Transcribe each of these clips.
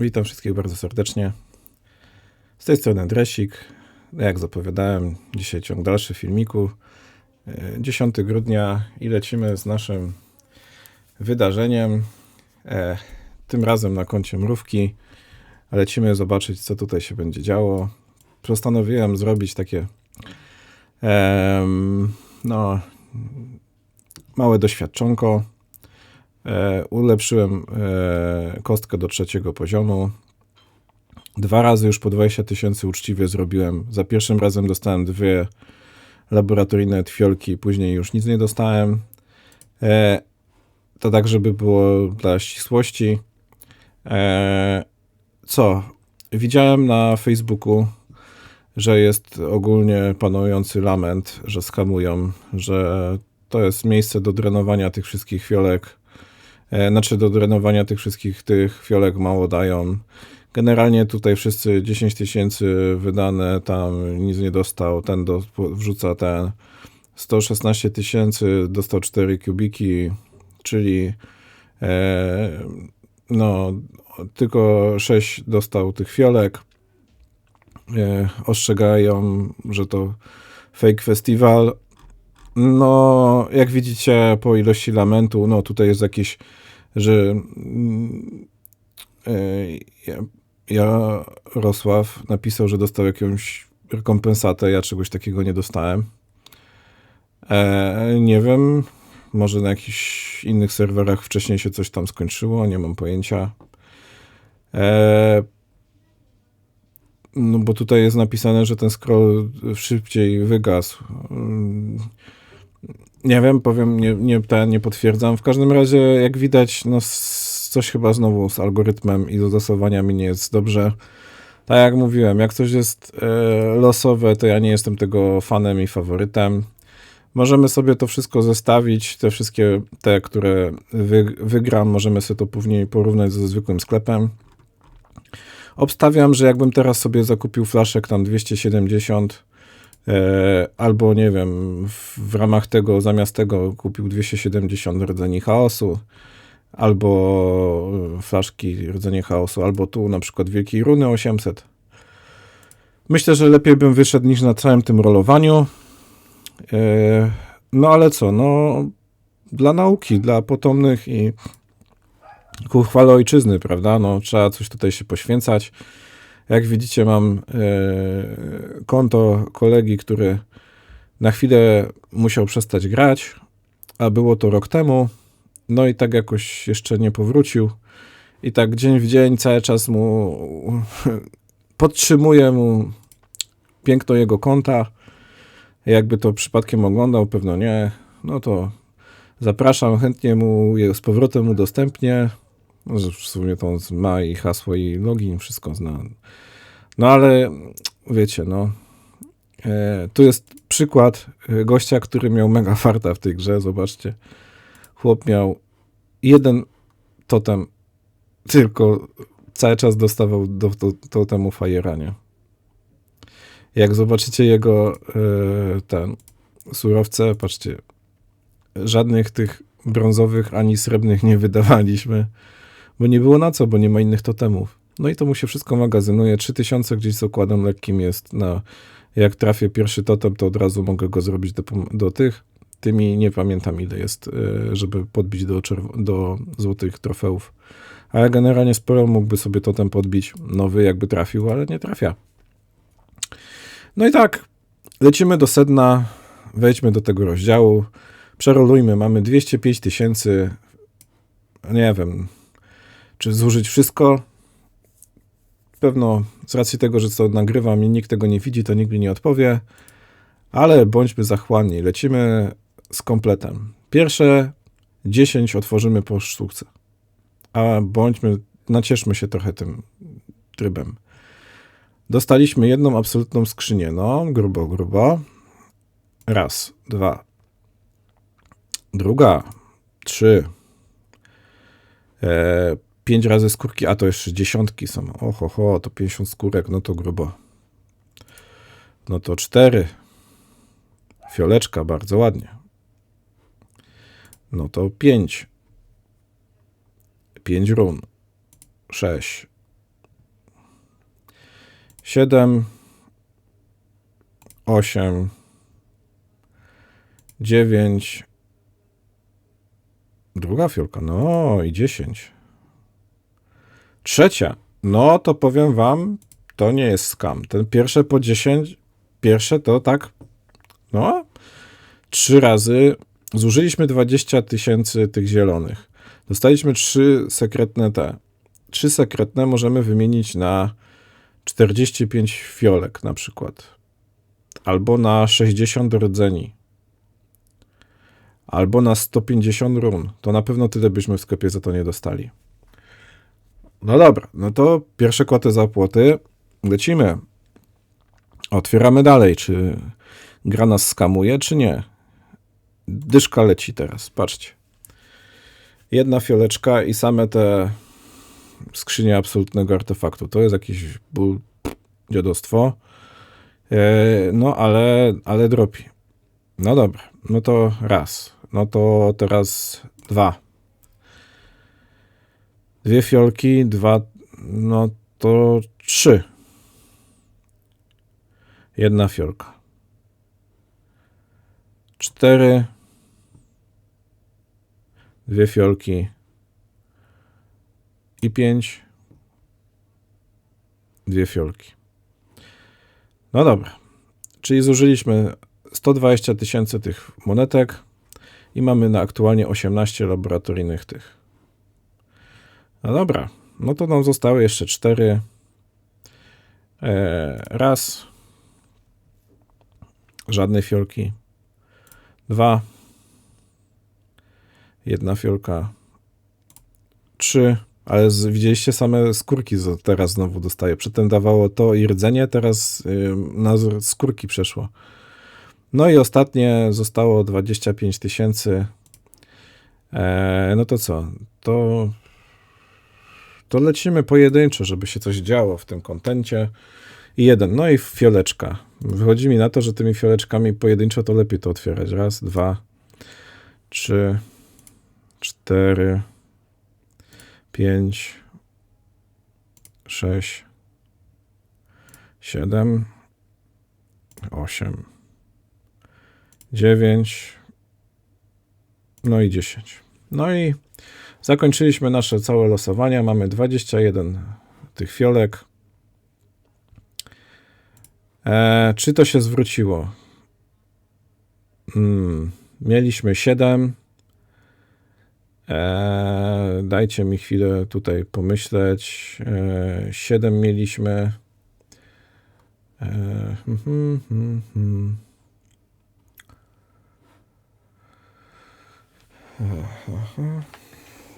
Witam wszystkich bardzo serdecznie. Z tej strony Dresik. Jak zapowiadałem, dzisiaj ciąg dalszy filmiku. E, 10 grudnia i lecimy z naszym wydarzeniem. E, tym razem na koncie mrówki. Lecimy zobaczyć, co tutaj się będzie działo. Postanowiłem zrobić takie no, małe doświadczonko. E, ulepszyłem e, kostkę do trzeciego poziomu. Dwa razy już po 20 tysięcy uczciwie zrobiłem. Za pierwszym razem dostałem dwie laboratoryjne fiolki, później już nic nie dostałem. E, to tak, żeby było dla ścisłości. Co? Widziałem na Facebooku, że jest ogólnie panujący lament, że skamują, że to jest miejsce do drenowania tych wszystkich fiolek. E, Znaczy do drenowania tych wszystkich tych fiolek mało dają. Generalnie tutaj wszyscy 10 tysięcy wydane, tam nic nie dostał, ten do, wrzuca ten 116 tysięcy, dostał 4 kubiki, czyli e, no tylko 6 dostał tych fiolek. E, ostrzegają, że to fake festiwal. No, jak widzicie po ilości lamentu, no tutaj jest jakiś, że mm, e, ja, Jarosław napisał, że dostał jakąś rekompensatę, ja czegoś takiego nie dostałem. E, nie wiem, może na jakichś innych serwerach wcześniej się coś tam skończyło, nie mam pojęcia. E, no bo tutaj jest napisane, że ten scroll szybciej wygasł. Nie wiem, powiem, nie, nie, ten, nie potwierdzam. W każdym razie, jak widać, no coś chyba znowu z algorytmem i z zasowaniami nie jest dobrze. Tak jak mówiłem, jak coś jest e, losowe, to ja nie jestem tego fanem i faworytem. Możemy sobie to wszystko zestawić, te wszystkie te, które wy, wygram, możemy sobie to później porównać ze zwykłym sklepem. Obstawiam, że jakbym teraz sobie zakupił flaszek tam 270, e, albo nie wiem, w, w ramach tego, zamiast tego kupił 270 rdzeni chaosu, albo e, flaszki rdzenie chaosu, albo tu na przykład wielkiej runy 800. Myślę, że lepiej bym wyszedł niż na całym tym rolowaniu. E, No ale co, no dla nauki, dla potomnych i ku chwale ojczyzny, prawda? No trzeba coś tutaj się poświęcać. Jak widzicie, mam e, konto kolegi, który na chwilę musiał przestać grać, a było to rok temu. No i tak jakoś jeszcze nie powrócił. I tak dzień w dzień cały czas mu podtrzymuję mu piękno jego konta. Jakby to przypadkiem oglądał, pewno nie, no to zapraszam, chętnie mu z powrotem udostępnię. Może w sumie to on ma i hasło, i login, wszystko zna. No ale wiecie, no. E, tu jest przykład e, gościa, który miał mega farta w tej grze. Zobaczcie. Chłop miał jeden totem, tylko cały czas dostawał do, do totemu fajera, nie? Jak zobaczycie jego e, ten surowce, patrzcie, żadnych tych brązowych ani srebrnych nie wydawaliśmy, bo nie było na co, bo nie ma innych totemów. No i to mu się wszystko magazynuje. 3000 gdzieś z okładem lekkim jest na. Jak trafię pierwszy totem, to od razu mogę go zrobić do, do tych. Tymi nie pamiętam ile jest, e, żeby podbić do, do złotych trofeów. Ale generalnie sporo mógłby sobie totem podbić nowy, jakby trafił, ale nie trafia. No i tak, lecimy do sedna, wejdźmy do tego rozdziału, przerolujmy, mamy 205 tysięcy, nie wiem, czy zużyć wszystko? Pewno z racji tego, że co nagrywam i nikt tego nie widzi, to nikt mi nie odpowie, ale bądźmy zachłanni, lecimy z kompletem. Pierwsze 10 otworzymy po sztuce, a bądźmy, nacieszmy się trochę tym trybem. Dostaliśmy jedną absolutną skrzynię. No, grubo, grubo. Raz, dwa. Druga, trzy. E, pięć razy skórki, a to jeszcze dziesiątki są. Oho, ho, to 50 skórek, no to grubo. No to cztery. Fioleczka, bardzo ładnie. No to pięć. Pięć run. Sześć. 7, 8, 9, druga fiolka, no i 10. Trzecia, no to powiem wam, to nie jest skam. Ten pierwsze po 10, pierwsze to tak, no, trzy razy zużyliśmy 20 tysięcy tych zielonych. Dostaliśmy trzy sekretne te. Trzy sekretne możemy wymienić na 45 fiolek na przykład. Albo na 60 rdzeni. Albo na 150 run. To na pewno tyle byśmy w sklepie za to nie dostali. No dobra, no to pierwsze kłoty za płoty. Lecimy. Otwieramy dalej, czy gra nas skamuje, czy nie. Dyszka leci teraz, patrzcie. Jedna fioleczka i same te skrzynie absolutnego artefaktu. To jest jakiś ból, dziadostwo. E, no, ale, ale dropi. No dobra, no to raz. No to teraz dwa. Dwie fiolki, dwa, no to trzy. Jedna fiolka. Cztery. Dwie fiolki. I pięć. Dwie fiolki. No dobra. Czyli zużyliśmy 120 tysięcy tych monetek i mamy na aktualnie 18 laboratoryjnych tych. No dobra, no to nam zostały jeszcze cztery. E, raz. Żadnej fiolki. Dwa. Jedna fiolka. Trzy. Ale z, widzieliście same skórki teraz znowu dostaję. Przedtem dawało to i rdzenie, teraz y, na skórki przeszło. No i ostatnie zostało 25 tysięcy. E, no to co? To, to lecimy pojedynczo, żeby się coś działo w tym kontencie. I jeden. No i fioleczka. Wychodzi mi na to, że tymi fioleczkami pojedynczo to lepiej to otwierać. Raz, dwa, trzy, cztery, pięć, sześć, siedem, osiem, dziewięć, no i dziesięć. No i zakończyliśmy nasze całe losowania. Mamy 21 tych fiolek. E, czy to się zwróciło? Hmm, mieliśmy 7. E, dajcie mi chwilę tutaj pomyśleć. E, 7 mieliśmy. E, hmm, hmm, hmm,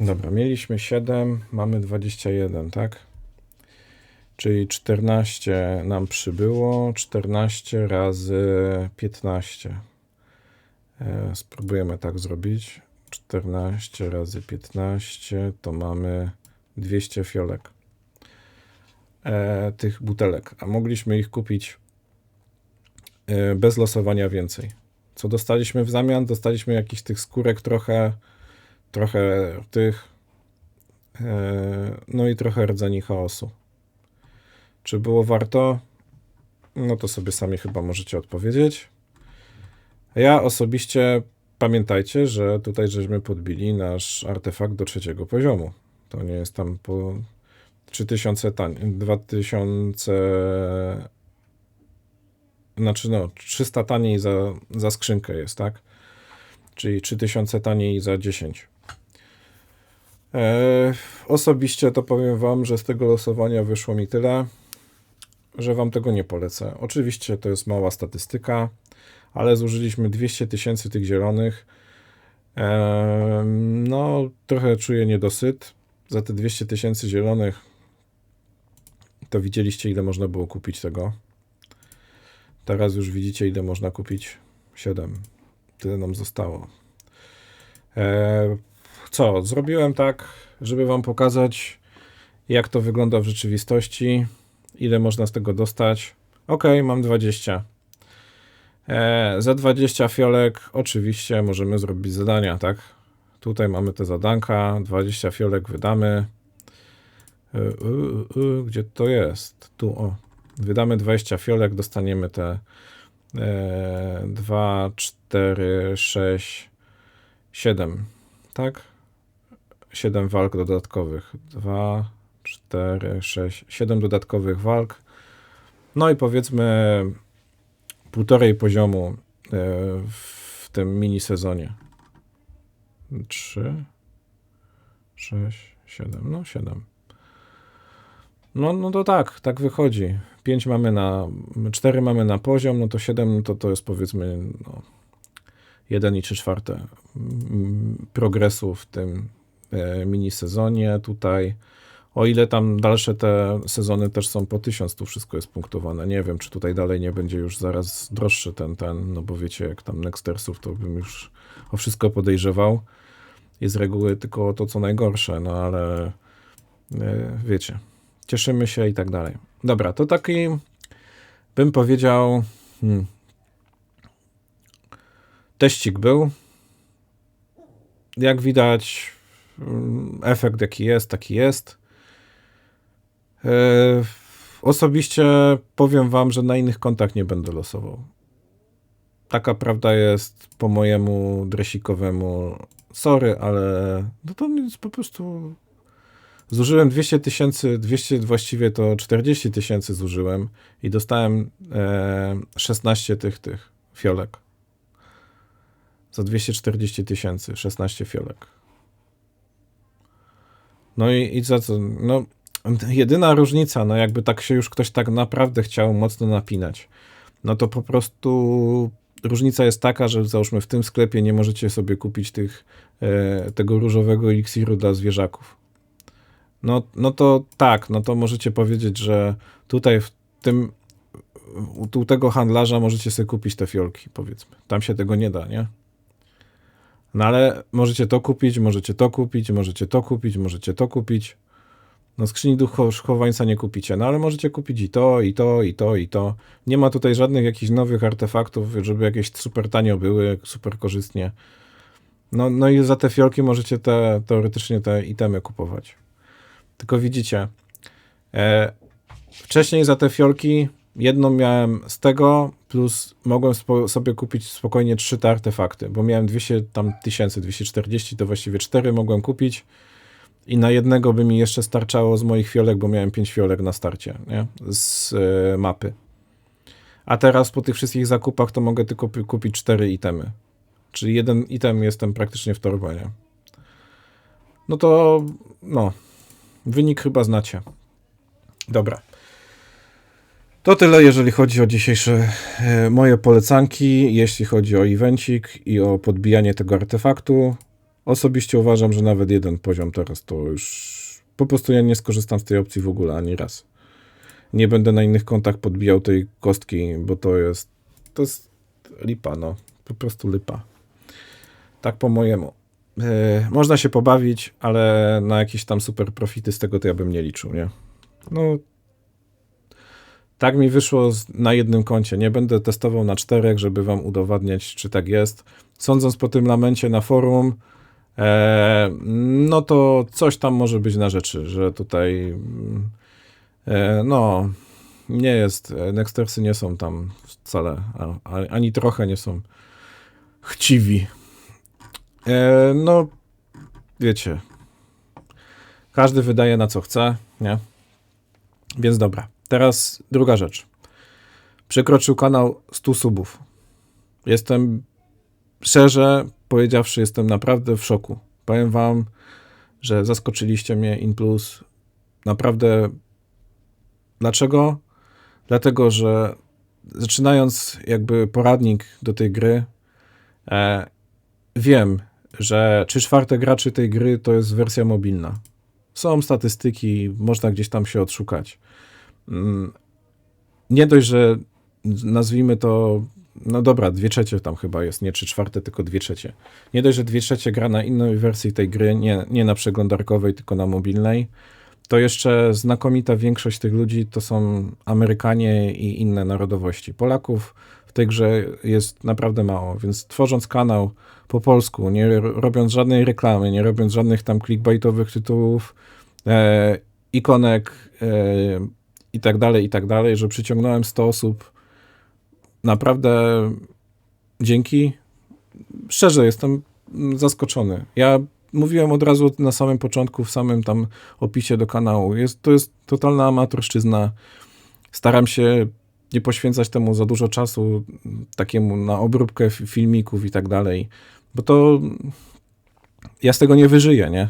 Dobra, mieliśmy 7, mamy 21, tak? Czyli 14 nam przybyło, 14 razy 15. E, spróbujemy tak zrobić. 14 razy 15 to mamy 200 fiolek e, tych butelek, a mogliśmy ich kupić e, bez losowania więcej. Co dostaliśmy w zamian? Dostaliśmy jakichś tych skórek trochę, trochę tych, e, no i trochę rdzeni chaosu. Czy było warto? No to sobie sami chyba możecie odpowiedzieć. Ja osobiście pamiętajcie, że tutaj żeśmy podbili nasz artefakt do trzeciego poziomu. To nie jest tam po 3000 taniej, 2000 znaczy no 300 taniej za, za skrzynkę jest, tak? Czyli 3000 taniej za 10. E, osobiście to powiem wam, że z tego losowania wyszło mi tyle, że wam tego nie polecę. Oczywiście to jest mała statystyka, ale zużyliśmy 200 tysięcy tych zielonych. E, no, trochę czuję niedosyt. Za te 200 tysięcy zielonych to widzieliście, ile można było kupić tego. Teraz już widzicie, ile można kupić. 7. Tyle nam zostało. E, co? Zrobiłem tak, żeby Wam pokazać, jak to wygląda w rzeczywistości, ile można z tego dostać. Ok, mam 20. E, za 20 fiolek oczywiście możemy zrobić zadania, tak? Tutaj mamy te zadanka, 20 fiolek wydamy. E, gdzie to jest? Tu, o. Wydamy 20 fiolek, dostaniemy te e, 2, 4, 6, 7, tak? 7 walk dodatkowych. 2, 4, 6, 7 dodatkowych walk. No i powiedzmy półtorej poziomu e, w tym mini sezonie. 3, 6, 7, no 7. No, no to tak, tak wychodzi. 5 mamy na, 4 mamy na poziom, no to 7 to, to jest powiedzmy no, 1 i 3 czwarte mm, progresu w tym e, mini sezonie tutaj. O ile tam dalsze te sezony też są po 1000, tu wszystko jest punktowane. Nie wiem, czy tutaj dalej nie będzie już zaraz droższy ten, ten, no bo wiecie, jak tam Nextersów, to bym już o wszystko podejrzewał. I z reguły tylko to, co najgorsze, no ale e, wiecie, cieszymy się i tak dalej. Dobra, to taki bym powiedział hmm, teścik był. Jak widać, mm, efekt jaki jest, taki jest. E, osobiście powiem wam, że na innych kontach nie będę losował. Taka prawda jest po mojemu dresikowemu. Sorry, ale no to jest po prostu. Zużyłem 200 tysięcy, 200 właściwie to 40 tysięcy zużyłem i dostałem e, 16 tych, tych fiolek. Za 240 tysięcy, 16 fiolek. No i, i za co? No, jedyna różnica, no jakby tak się już ktoś tak naprawdę chciał mocno napinać, no to po prostu różnica jest taka, że załóżmy w tym sklepie nie możecie sobie kupić tych, e, tego różowego eliksiru dla zwierzaków. No, no to tak, no to możecie powiedzieć, że tutaj w tym u, u tego handlarza możecie sobie kupić te fiolki, powiedzmy. Tam się tego nie da, nie? No ale możecie to kupić, możecie to kupić, możecie to kupić, możecie to kupić. No skrzyni duchowańca nie kupicie, no ale możecie kupić i to, i to, i to, i to. Nie ma tutaj żadnych jakichś nowych artefaktów, żeby jakieś super tanio były, super korzystnie. No, no i za te fiolki możecie te, teoretycznie te itemy kupować. Tylko widzicie, e, wcześniej za te fiolki jedną miałem z tego, plus mogłem sobie kupić spokojnie trzy te artefakty, bo miałem 200 tam tysięcy, 240, to właściwie cztery mogłem kupić i na jednego by mi jeszcze starczało z moich fiolek, bo miałem 5 fiolek na starcie, nie? Z y, mapy. A teraz po tych wszystkich zakupach to mogę tylko kupić 4 itemy. Czyli jeden item jestem praktycznie w torbie? No to, no, wynik chyba znacie. Dobra. To tyle, jeżeli chodzi o dzisiejsze e, moje polecanki, jeśli chodzi o evencik i o podbijanie tego artefaktu. Osobiście uważam, że nawet jeden poziom teraz to już po prostu ja nie skorzystam z tej opcji w ogóle ani raz. Nie będę na innych kontach podbijał tej kostki, bo to jest to jest lipa, no. Po prostu lipa. Tak po mojemu. Yy, można się pobawić, ale na jakieś tam super profity z tego to ja bym nie liczył, nie? No, tak mi wyszło na jednym koncie. Nie będę testował na czterech, żeby wam udowadniać, czy tak jest. Sądząc po tym lamencie na forum, e, no to coś tam może być na rzeczy, że tutaj e, no nie jest, Nextersy nie są tam wcale, a, ani trochę nie są chciwi. E, no, wiecie, każdy wydaje na co chce, nie? Więc dobra. Teraz druga rzecz. Przekroczył kanał 100 subów. Jestem, szczerze powiedziawszy, jestem naprawdę w szoku. Powiem wam, że zaskoczyliście mnie in plus. Naprawdę. Dlaczego? Dlatego, że zaczynając jakby poradnik do tej gry, e, wiem, że trzy czwarte graczy tej gry to jest wersja mobilna. Są statystyki, można gdzieś tam się odszukać. Mm, nie dość, że nazwijmy to, no dobra, dwie trzecie tam chyba jest, nie trzy czwarte, tylko dwie trzecie. Nie dość, że dwie trzecie gra na innej wersji tej gry, nie, nie na przeglądarkowej, tylko na mobilnej, to jeszcze znakomita większość tych ludzi to są Amerykanie i inne narodowości. Polaków tej grze jest naprawdę mało, więc tworząc kanał po polsku, nie robiąc żadnej reklamy, nie robiąc żadnych tam clickbaitowych tytułów, e, ikonek, e, i tak dalej, i tak dalej, że przyciągnąłem 100 osób. Naprawdę dzięki. Szczerze jestem zaskoczony. Ja mówiłem od razu na samym początku, w samym tam opisie do kanału. Jest, to jest totalna amatorszczyzna. Staram się nie poświęcać temu za dużo czasu, takiemu na obróbkę filmików i tak dalej, bo to ja z tego nie wyżyję, nie?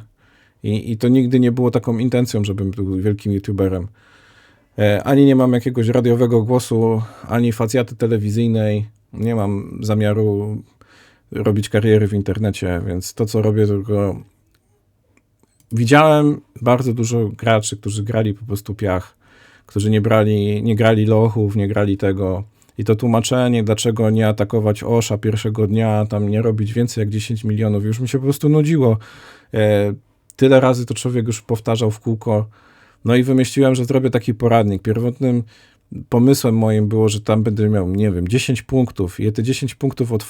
I, I to nigdy nie było taką intencją, żebym był wielkim youtuberem. E, ani nie mam jakiegoś radiowego głosu, ani facjaty telewizyjnej. Nie mam zamiaru robić kariery w internecie, więc to, co robię, tylko widziałem bardzo dużo graczy, którzy grali po prostu piach, którzy nie brali, nie grali lochów, nie grali tego. I to tłumaczenie, dlaczego nie atakować Osza pierwszego dnia, tam nie robić więcej jak 10 milionów, już mi się po prostu nudziło. E, tyle razy to człowiek już powtarzał w kółko. No i wymyśliłem, że zrobię taki poradnik. Pierwotnym pomysłem moim było, że tam będę miał, nie wiem, 10 punktów i te 10 punktów od, y,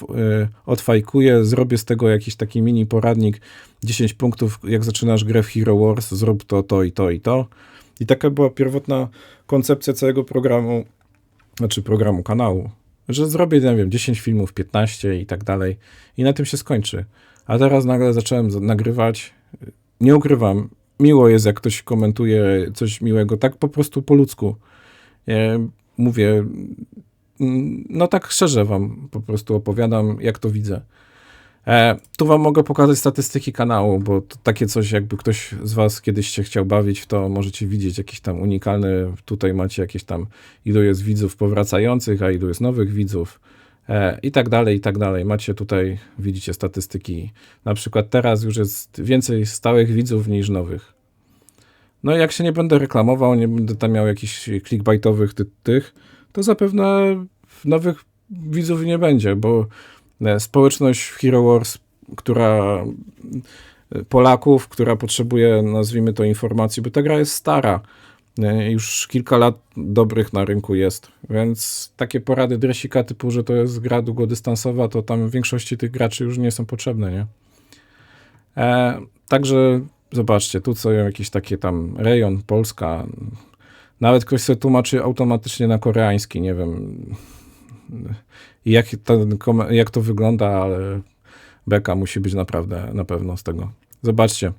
odfajkuję, zrobię z tego jakiś taki mini poradnik, 10 punktów, jak zaczynasz grę w Hero Wars, zrób to, to i to i to. I taka była pierwotna koncepcja całego programu, znaczy programu kanału, że zrobię, nie wiem, 10 filmów, 15 i tak dalej i na tym się skończy. A teraz nagle zacząłem nagrywać, nie ukrywam, miło jest, jak ktoś komentuje coś miłego, tak po prostu po ludzku. Mówię, mm, no tak szczerze wam po prostu opowiadam, jak to widzę. E, tu wam mogę pokazać statystyki kanału, bo takie coś, jakby ktoś z was kiedyś się chciał bawić, to możecie widzieć jakieś tam unikalne, tutaj macie jakieś tam, ilu jest widzów powracających, a ilu jest nowych widzów e, i tak dalej, i tak dalej. Macie tutaj, widzicie statystyki. Na przykład teraz już jest więcej stałych widzów niż nowych. No jak się nie będę reklamował, nie będę tam miał jakichś clickbaitowych ty tych, to zapewne nowych widzów nie będzie, bo społeczność w Hero Wars, która e, Polaków, która potrzebuje, nazwijmy to, informacji, bo ta gra jest stara. E, już kilka lat dobrych na rynku jest, więc takie porady dresika typu, że to jest gra długodystansowa, to tam w większości tych graczy już nie są potrzebne, nie? E, także Zobaczcie, tu są jakieś takie tam rejon, Polska. Nawet ktoś sobie tłumaczy automatycznie na koreański, nie wiem jak, ten, jak to wygląda, ale beka musi być naprawdę na pewno z tego. Zobaczcie.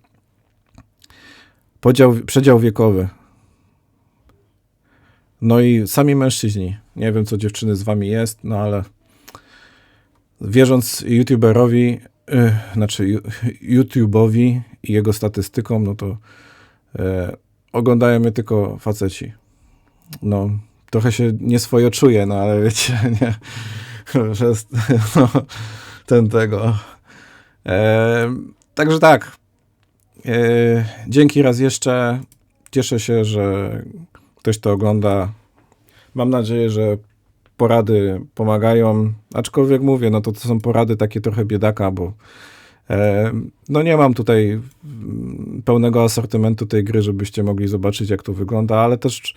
Podział, przedział wiekowy. No i sami mężczyźni. Nie wiem, co dziewczyny z wami jest, no ale wierząc youtuberowi, yy, znaczy YouTube'owi i jego statystykom, no to e, oglądają mnie tylko faceci. No, trochę się nieswojo czuję, no ale wiecie, nie, że no, ten tego. E, także tak. E, dzięki raz jeszcze. Cieszę się, że ktoś to ogląda. Mam nadzieję, że porady pomagają. Aczkolwiek mówię, no to, to są porady takie trochę biedaka, bo no nie mam tutaj pełnego asortymentu tej gry, żebyście mogli zobaczyć, jak to wygląda, ale też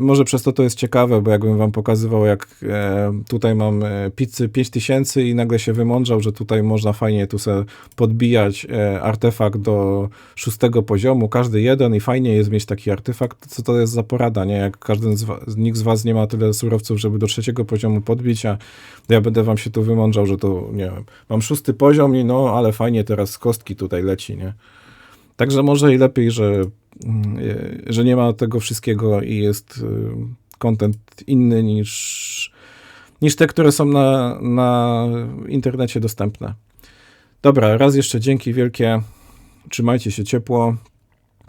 może przez to to jest ciekawe, bo jakbym wam pokazywał, jak e, tutaj mam e, pizzy 5000 i nagle się wymądrzał, że tutaj można fajnie tu sobie podbijać e, artefakt do szóstego poziomu, każdy jeden i fajnie jest mieć taki artefakt, co to jest za porada, nie? Jak każdy z was, nikt z was nie ma tyle surowców, żeby do trzeciego poziomu podbić, a ja będę wam się tu wymądrzał, że to, nie wiem, mam szósty poziom i no, ale fajnie teraz z kostki tutaj leci, nie? Także może i lepiej, że, że nie ma tego wszystkiego i jest kontent y, inny niż, niż te, które są na, na internecie dostępne. Dobra, raz jeszcze dzięki wielkie. Trzymajcie się ciepło.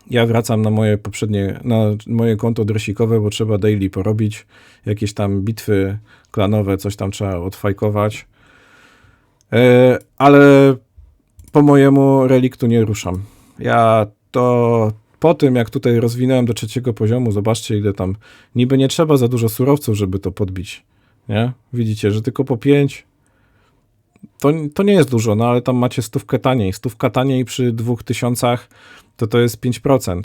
Ja wracam na moje poprzednie, na moje konto dresikowe, bo trzeba daily porobić. Jakieś tam bitwy klanowe, coś tam trzeba odfajkować. E, ale po mojemu reliktu nie ruszam. Ja to po tym, jak tutaj rozwinąłem do trzeciego poziomu, zobaczcie, ile tam niby nie trzeba za dużo surowców, żeby to podbić. Nie? Widzicie, że tylko po 5 to, to nie jest dużo, no ale tam macie stówkę taniej. Stówka taniej przy 2000 to to jest 5%.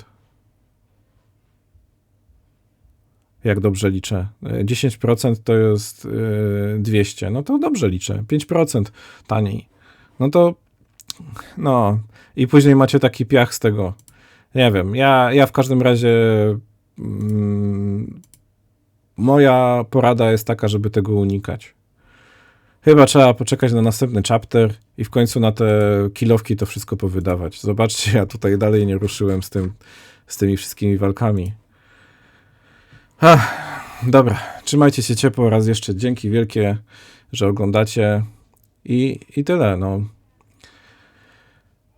Jak dobrze liczę. 10% to jest 200. No to dobrze liczę. 5% taniej. No to no, i później macie taki piach z tego. Nie wiem, ja, ja w każdym razie mm, moja porada jest taka, żeby tego unikać. Chyba trzeba poczekać na następny chapter i w końcu na te kilowki to wszystko powydawać. Zobaczcie, ja tutaj dalej nie ruszyłem z tym, z tymi wszystkimi walkami. Ach, dobra, trzymajcie się ciepło raz jeszcze. Dzięki wielkie, że oglądacie i, i tyle. No.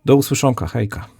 Do usłyszonka, hejka.